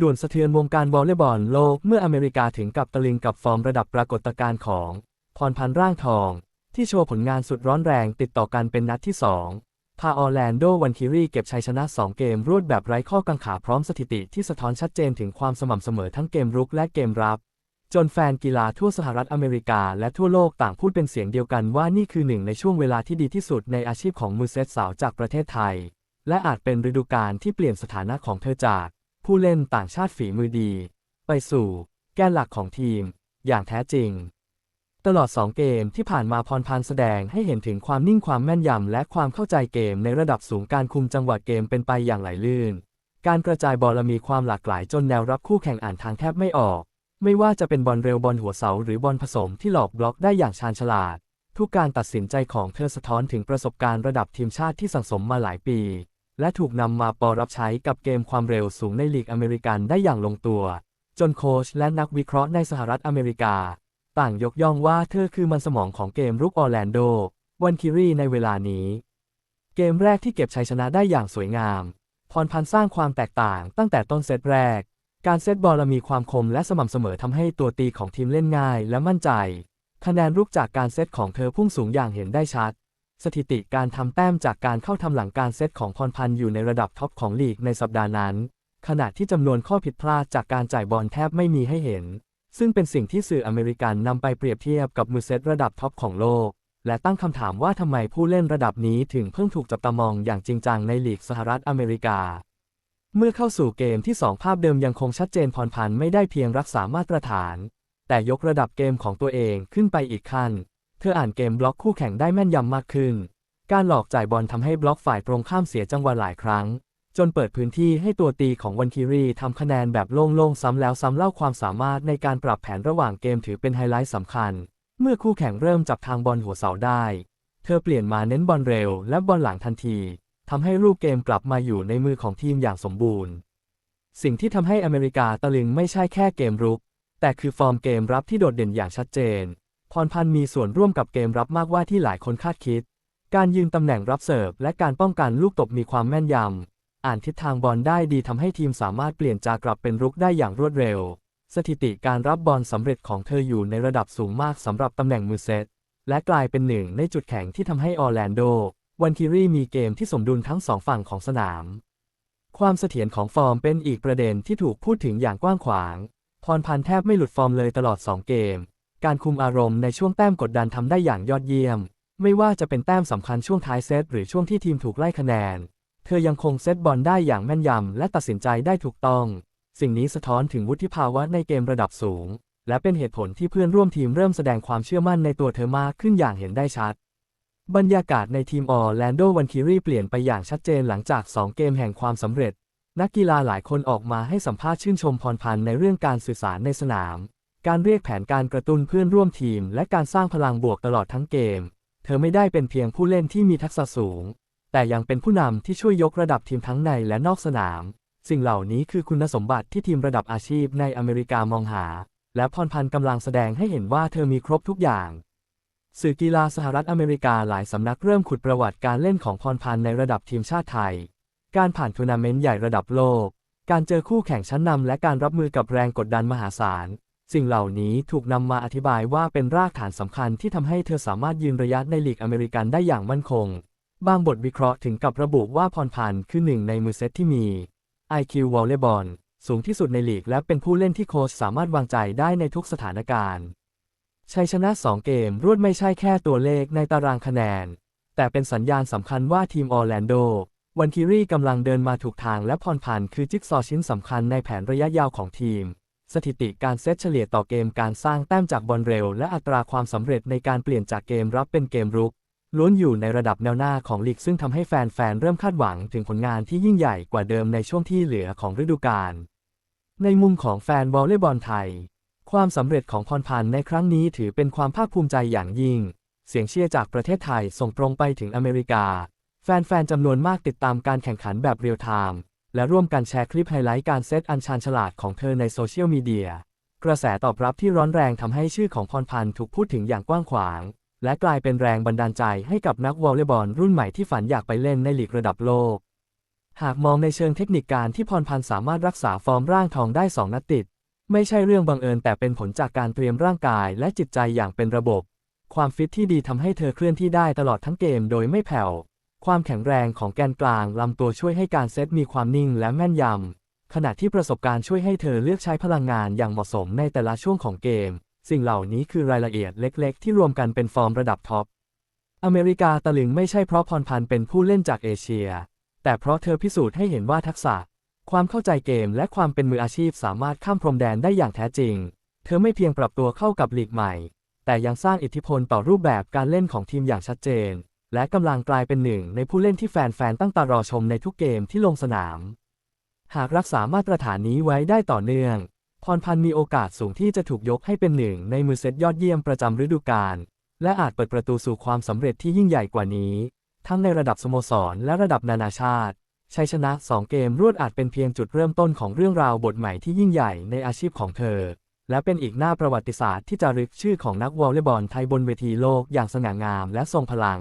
ด่วนสะเทือนวงการวอลเลย์บอลโลกเมื่ออเมริกาถึงกับตะลึงกับฟอร์มระดับปรากฏการณ์ของ พรพันธ์ร่างทอง ที่โชว์ผลงานสุดร้อนแรงติดต่อกันเป็นนัดที่ 2 พาออร์แลนโดวันคิรีเก็บชัยชนะ 2 เกมรวดแบบไร้ข้อกังขาพร้อมสถิติที่สะท้อนชัดเจนถึงความสม่ำเสมอทั้งเกมรุกและเกมรับ จนแฟนกีฬาทั่วสหรัฐอเมริกาและทั่วโลกต่างพูดเป็นเสียงเดียวกันว่านี่คือหนึ่งในช่วงเวลาที่ดีที่สุดในอาชีพของมือเซตสาวจากประเทศไทย และอาจเป็นฤดูกาลที่เปลี่ยนสถานะของเธอจาก ผู้เล่นต่างชาติฝีมือดี ไปสู่ แกนหลักของทีม อย่างแท้จริง ตลอด 2 เกมที่ผ่านมาพรพันธ์แสดงให้เห็นถึงความนิ่งความแม่นยำ และความเข้าใจเกมในระดับสูงการคุมจังหวะเกมเป็นไปอย่างไหลลื่น การกระจายบอลมีความหลากหลายจนแนวรับคู่แข่งอ่านทางแทบไม่ออก ไม่ว่าจะเป็นบอลเร็วบอลหัวเสาหรือบอลผสมที่หลอกบล็อกได้อย่างชาญฉลาด ทุกการตัดสินใจของเธอสะท้อนถึงประสบการณ์ระดับทีมชาติที่สั่งสมมาหลายปี และถูกนำมาปรับใช้กับเกมความเร็วสูงในลีกอเมริกันได้อย่างลงตัว จนโค้ชและนักวิเคราะห์ในสหรัฐอเมริกา ต่างยกย่องว่าเธอคือมันสมองของเกมรุกออร์แลนโด วันคิรีในเวลานี้ เกมแรกที่เก็บชัยชนะได้อย่างสวยงาม พรพันธ์สร้างความแตกต่างตั้งแต่ต้นเซตแรก การเซตบอลมีความคมและสม่ำเสมอทำให้ตัวตีของทีมเล่นง่ายและมั่นใจ คะแนนรุกจากการเซตของเธอพุ่งสูงอย่างเห็นได้ชัด สถิติการทำแต้มจากการเข้าทำหลังการเซตของพรพันธ์อยู่ในระดับท็อปของลีกในสัปดาห์นั้น ขณะที่จำนวนข้อผิดพลาดจากการจ่ายบอลแทบไม่มีให้เห็น ซึ่งเป็นสิ่งที่สื่ออเมริกันนำไปเปรียบเทียบกับมือเซตระดับท็อปของโลก และตั้งคำถามว่าทำไมผู้เล่นระดับนี้ถึงเพิ่งถูกจับตามองอย่างจริงจังในลีกสหรัฐอเมริกา เมื่อเข้าสู่เกมที่ 2 ภาพเดิมยังคงชัดเจนพรพันธ์ไม่ได้เพียงรักษามาตรฐาน แต่ยกระดับเกมของตัวเองขึ้นไปอีกขั้น เธออ่านเกมบล็อกคู่แข่งได้แม่นยำมากขึ้น การหลอกจ่ายบอลทำให้บล็อกฝ่ายตรงข้ามเสียจังหวะหลายครั้ง จนเปิดพื้นที่ให้ตัวตีของวันคิรีทำคะแนนแบบโล่งๆ ซ้ำแล้วซ้ำเล่าความสามารถในการปรับแผนระหว่างเกมถือเป็นไฮไลท์สำคัญ เมื่อคู่แข่งเริ่มจับทางบอลหัวเสาได้ เธอเปลี่ยนมาเน้นบอลเร็ว และบอลหลังทันทีทำให้รูปเกมกลับมาอยู่ในมือของทีมอย่างสมบูรณ์ สิ่งที่ทำให้อเมริกาตะลึงไม่ใช่แค่เกมรุก แต่คือฟอร์มเกมรับที่โดดเด่นอย่างชัดเจน พรพันธ์มีส่วนร่วมกับเกมรับมากว่าที่หลายคนคาดคิด การยืนตำแหน่งรับเสิร์ฟและการป้องกันลูกตบมีความแม่นยำ อ่านทิศทางบอลได้ดีทำให้ทีมสามารถเปลี่ยนจากกลับเป็นรุกได้อย่างรวดเร็ว สถิติการรับบอลสำเร็จของเธออยู่ในระดับสูงมากสำหรับตำแหน่งมือเซต และกลายเป็นหนึ่งในจุดแข็งที่ทำให้ออร์แลนโด วันคิรีมีเกมที่สมดุลทั้งสองฝั่งของสนาม ความเสถียรของฟอร์มเป็นอีกประเด็นที่ถูกพูดถึงอย่างกว้างขวาง พรพันธ์แทบไม่หลุดฟอร์มเลยตลอด 2 เกม การคุมอารมณ์ในช่วงแต้มกดดันทำได้อย่างยอดเยี่ยม ไม่ว่าจะเป็นแต้มสำคัญช่วงท้ายเซตหรือช่วงที่ทีมถูกไล่คะแนน เธอยังคงเซตบอลได้อย่างแม่นยำและตัดสินใจได้ถูกต้อง สิ่งนี้สะท้อนถึงวุฒิภาวะในเกมระดับสูง และเป็นเหตุผลที่เพื่อนร่วมทีมเริ่มแสดงความเชื่อมั่นในตัวเธอมากขึ้นอย่างเห็นได้ชัด บรรยากาศในทีมออร์แลนโดวันคิรีเปลี่ยนไปอย่างชัดเจนหลังจาก 2 เกมแห่งความสำเร็จ นักกีฬาหลายคนออกมาให้สัมภาษณ์ชื่นชมพรพันธ์ในเรื่องการสื่อสารในสนาม การเรียกแผนการกระตุ้นเพื่อนร่วมทีม และการสร้างพลังบวกตลอดทั้งเกม เธอไม่ได้เป็นเพียงผู้เล่นที่มีทักษะสูง แต่ยังเป็นผู้นำที่ช่วยยกระดับทีมทั้งในและนอกสนาม สิ่งเหล่านี้คือคุณสมบัติที่ทีมระดับอาชีพในอเมริกามองหา และพรพันธ์กำลังแสดงให้เห็นว่าเธอมีครบทุกอย่าง สื่อกีฬาสหรัฐอเมริกาหลายสำนักเริ่มขุดประวัติการเล่นของพรพันธ์ในระดับทีมชาติไทย การผ่านทัวร์นาเมนต์ใหญ่ระดับโลก การเจอคู่แข่งชั้นนำและการรับมือกับแรงกดดันมหาศาล สิ่งเหล่านี้ถูกนำมาอธิบายว่าเป็นรากฐานสำคัญที่ทำให้เธอสามารถยืนระยะในลีกอเมริกันได้อย่างมั่นคง บางบทวิเคราะห์ถึงกับระบุว่าพรพันธ์คือหนึ่งในมือเซตที่มี IQ วอลเลย์บอลสูงที่สุดในลีกและเป็นผู้เล่นที่โค้ชสามารถวางใจได้ในทุกสถานการณ์ชัยชนะ 2 เกมรวดไม่ใช่แค่ตัวเลขในตารางคะแนน แต่เป็นสัญญาณสำคัญว่าทีมออร์แลนโดวันคิรีกำลังเดินมาถูกทางและพรพันธ์คือจิ๊กซอชิ้นสำคัญในแผนระยะยาวของทีม สถิติการเซตเฉลี่ยต่อเกมการสร้างแต้มจากบอลเร็ว และอัตราความสำเร็จในการเปลี่ยนจากเกมรับเป็นเกมรุก ล้วนอยู่ในระดับแนวหน้าของลีกซึ่งทำให้แฟนๆเริ่มคาดหวังถึงผลงานที่ยิ่งใหญ่กว่าเดิมในช่วงที่เหลือของฤดูกาลในมุมของแฟนวอลเลย์บอลไทย ความสำเร็จของพรพันธ์ในครั้งนี้ถือเป็นความภาคภูมิใจอย่างยิ่ง เสียงเชียร์จากประเทศไทยส่งตรงไปถึงอเมริกา แฟนๆจำนวนมากติดตามการแข่งขันแบบเรียลไทม์ และร่วมกันแชร์คลิปไฮไลท์การเซตอันชาญฉลาดของเธอในโซเชียลมีเดีย กระแสตอบรับที่ร้อนแรงทำให้ชื่อของพรพันธ์ถูกพูดถึงอย่างกว้างขวาง และกลายเป็นแรงบันดาลใจให้กับนักวอลเลย์บอลรุ่นใหม่ที่ฝันอยากไปเล่นในลีกระดับโลก หากมองในเชิงเทคนิคการที่พรพันธ์สามารถรักษาฟอร์มร่างทองได้2นัดติด ไม่ใช่เรื่องบังเอิญแต่เป็นผลจากการเตรียมร่างกายและจิตใจอย่างเป็นระบบ ความฟิตที่ดีทำให้เธอเคลื่อนที่ได้ตลอดทั้งเกมโดยไม่แผ่ว ความแข็งแรงของแกนกลางลำตัวช่วยให้การเซตมีความนิ่งและแม่นยำ ขณะที่ประสบการณ์ช่วยให้เธอเลือกใช้พลังงานอย่างเหมาะสมในแต่ละช่วงของเกม สิ่งเหล่านี้คือรายละเอียดเล็ก ๆ ที่รวมกันเป็นฟอร์มระดับท็อป อเมริกาตะลึงไม่ใช่เพราะพรพันธ์เป็นผู้เล่นจากเอเชีย แต่เพราะเธอพิสูจน์ให้เห็นว่าทักษะ ความเข้าใจเกมและความเป็นมืออาชีพสามารถข้ามพรมแดนได้อย่างแท้จริง เธอไม่เพียงปรับตัวเข้ากับลีกใหม่ แต่ยังสร้างอิทธิพลต่อรูปแบบการเล่นของทีมอย่างชัดเจน และกำลังกลายเป็นหนึ่งในผู้เล่นที่แฟนๆตั้งตารอชมในทุกเกมที่ลงสนาม หากรักษามาตรฐานนี้ไว้ได้ต่อเนื่อง พรพันธ์มีโอกาสสูงที่จะถูกยกให้เป็นหนึ่งในมือเซตยอดเยี่ยมประจำฤดูกาลและอาจเปิดประตูสู่ความสำเร็จที่ยิ่งใหญ่กว่านี้ ทั้งในระดับสโมสรและระดับนานาชาติชัยชนะ 2 เกมรวดอาจเป็นเพียงจุดเริ่มต้นของเรื่องราวบทใหม่ที่ยิ่งใหญ่ในอาชีพของเธอ และเป็นอีกหน้าประวัติศาสตร์ที่จะรึกชื่อของนักวอลเลย์บอลไทยบนเวทีโลกอย่างสง่างามและทรงพลัง